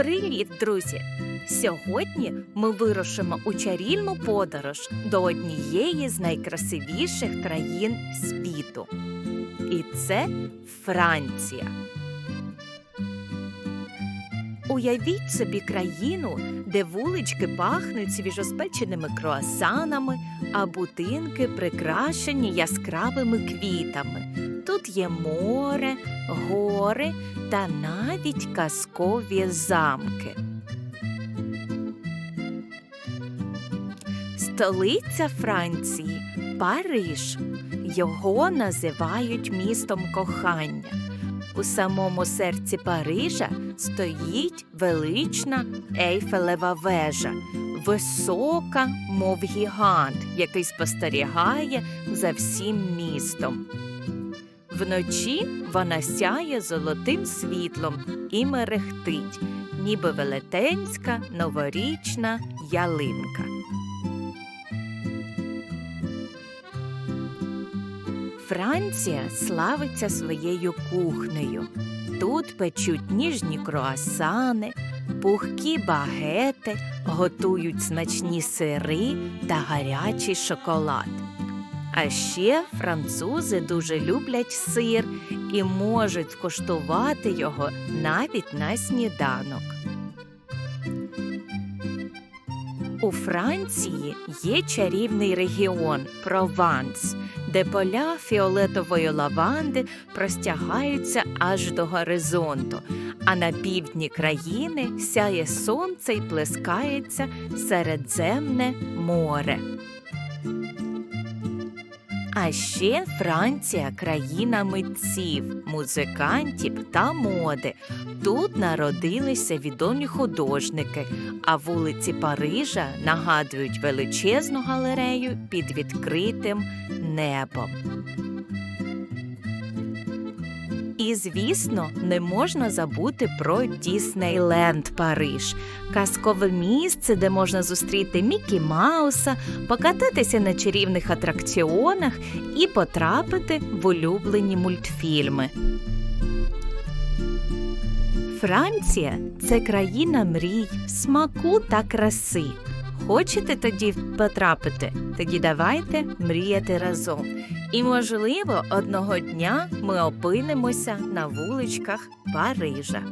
Привіт, друзі! Сьогодні ми вирушимо у чарівну подорож до однієї з найкрасивіших країн світу. І це Франція. Уявіть собі країну, де вулички пахнуть свіжоспеченими круасанами, а будинки прикрашені яскравими квітами. Тут є море, гори та навіть казкові замки. Столиця Франції Париж. Його називають містом кохання. У самому серці Парижа стоїть велична Ейфелева вежа, висока, мов гігант, який спостерігає за всім містом. Вночі вона сяє золотим світлом і мерехтить, ніби велетенська новорічна ялинка. Франція славиться своєю кухнею. Тут печуть ніжні круасани, пухкі багети, готують смачні сири та гарячий шоколад. А ще французи дуже люблять сир і можуть скуштувати його навіть на сніданок. У Франції є чарівний регіон Прованс, де поля фіолетової лаванди простягаються аж до горизонту, а на півдні країни сяє сонце й плескається Середземне море. А ще Франція країна митців, музикантів та моди. Тут народилися відомі художники, а вулиці Парижа нагадують величезну галерею під відкритим небом. І, звісно, не можна забути про Діснейленд Париж, казкове місце, де можна зустріти Мікі Мауса, покататися на чарівних атракціонах і потрапити в улюблені мультфільми. Франція це країна мрій, смаку та краси. Хочете тоді потрапити? Тоді давайте мріяти разом. І, можливо, одного дня ми опинимося на вуличках Парижа.